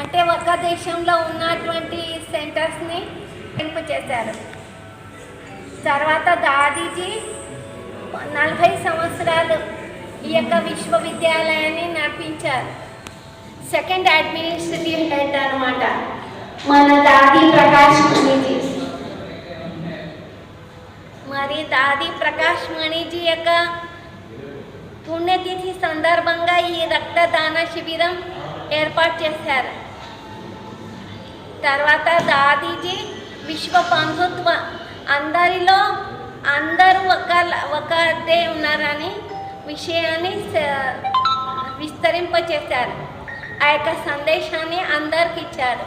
అంటే ఒక దేశంలో ఉన్నటువంటి సెంటర్స్ని ఎంపు చేశారు తర్వాత దాదీజీ నలభై సంవత్సరాలు ఈ యొక్క విశ్వవిద్యాలయాన్ని నడిపించారు. సెకండ్ అడ్మినిస్ట్రేటివ్ హెడ్ అనమాట మన దాది ప్రకాష్ మణిజీ మరి దాది ప్రకాష్ మణిజీ యొక్క పుణ్యతిథి సందర్భంగా ఈ రక్తదాన శిబిరం ఏర్పాటు చేశారు. తర్వాత దాదీజీ విశ్వ బంధుత్వ అందరిలో అందరూ ఒక ఒకటే ఉన్నారని విషయాన్ని విస్తరింపచేశారు. ఆ యొక్క సందేశాన్ని అందరికి ఇచ్చారు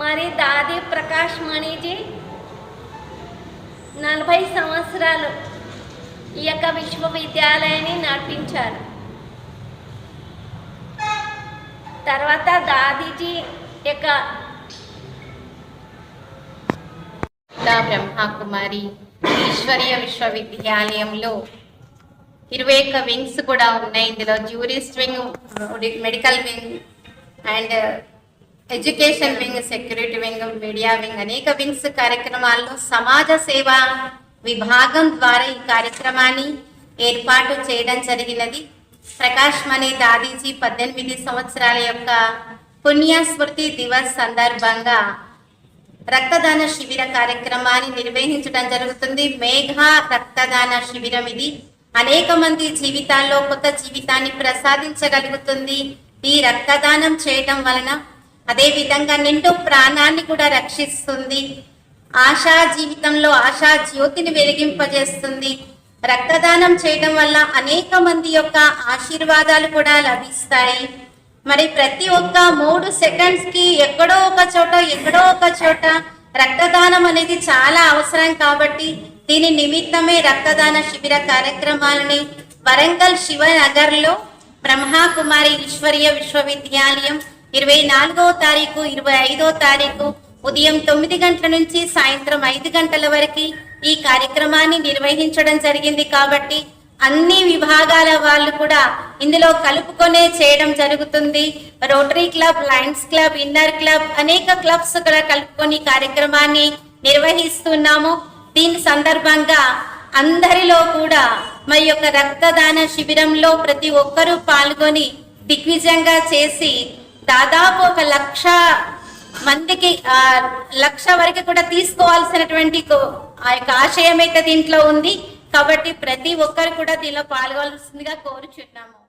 మరి దాది ప్రకాష్ మణిజీ నలభై సంవత్సరాలు ఈ యొక్క విశ్వవిద్యాలయాన్ని నడిపించారు. తర్వాత దాదీజీ యొక్క దా బ్రహ్మకుమారి ఈశ్వరీయ విశ్వవిద్యాలయంలో ఇరవై ఒక్క వింగ్స్ కూడా ఉన్నాయి. ఇందులో jurist wing medical wing and education wing security wing media wing అనేక వింగ్స్ కార్యక్రమాల్లో సమాజ సేవ విభాగం ద్వారా ఈ కార్యక్రమాన్ని ఏర్పాటు చేయడం జరిగినది. ప్రకాష్ మణి దాదీజీ పద్దెనిమిది సంవత్సరాల యొక్క పుణ్యస్మృతి దివస్ సందర్భంగా రక్తదాన శిబిర కార్యక్రమాన్ని నిర్వహించడం జరుగుతుంది. మేఘ రక్తదాన శిబిరం ఇది. అనేక మంది జీవితాల్లో కొత్త జీవితాన్ని ప్రసాదించగలుగుతుంది. ఈ రక్తదానం చేయటం వలన అదే విధంగా నిండు ప్రాణాన్ని కూడా రక్షిస్తుంది. ఆశా జీవితంలో ఆశా జ్యోతిని వెలిగింపజేస్తుంది. రక్తదానం చేయడం వల్ల అనేక మంది యొక్క ఆశీర్వాదాలు కూడా లభిస్తాయి. మరి ప్రతి ఒక్క మూడు సెకండ్స్కి ఎక్కడో ఒక చోట ఎక్కడో ఒక చోట రక్తదానం అనేది చాలా అవసరం కాబట్టి దీని నిమిత్తమే రక్తదాన శిబిర కార్యక్రమాలని వరంగల్ శివనగర్లో బ్రహ్మకుమారి ఈశ్వర్య విశ్వవిద్యాలయం ఇరవై నాలుగో తారీఖు ఇరవై ఐదో తారీఖు ఉదయం తొమ్మిది గంటల నుంచి సాయంత్రం ఐదు గంటల వరకు ఈ కార్యక్రమాన్ని నిర్వహించడం జరిగింది కాబట్టి అన్ని విభాగాల వాళ్ళు కూడా ఇందులో కలుపుకొనే చేయడం జరుగుతుంది. Rotary club lions club inner club అనేక క్లబ్స్ కూడా కలుపుకొని కార్యక్రమాన్ని నిర్వహిస్తున్నాము. దీని సందర్భంగా అందరిలో కూడా మరి యొక్క రక్తదాన శిబిరంలో ప్రతి ఒక్కరూ పాల్గొని దిగ్విజంగా చేసి దాదాపు ఒక లక్ష మందికి ఆ లక్ష వరకు కూడా తీసుకోవాల్సినటువంటి కో- ఆ యొక్క ఆశయం అయితే దీంట్లో ఉంది. కాబట్టి ప్రతి ఒక్కరు కూడా దీనిలో పాల్గొనాల్సిందిగా కోరుచున్నాము.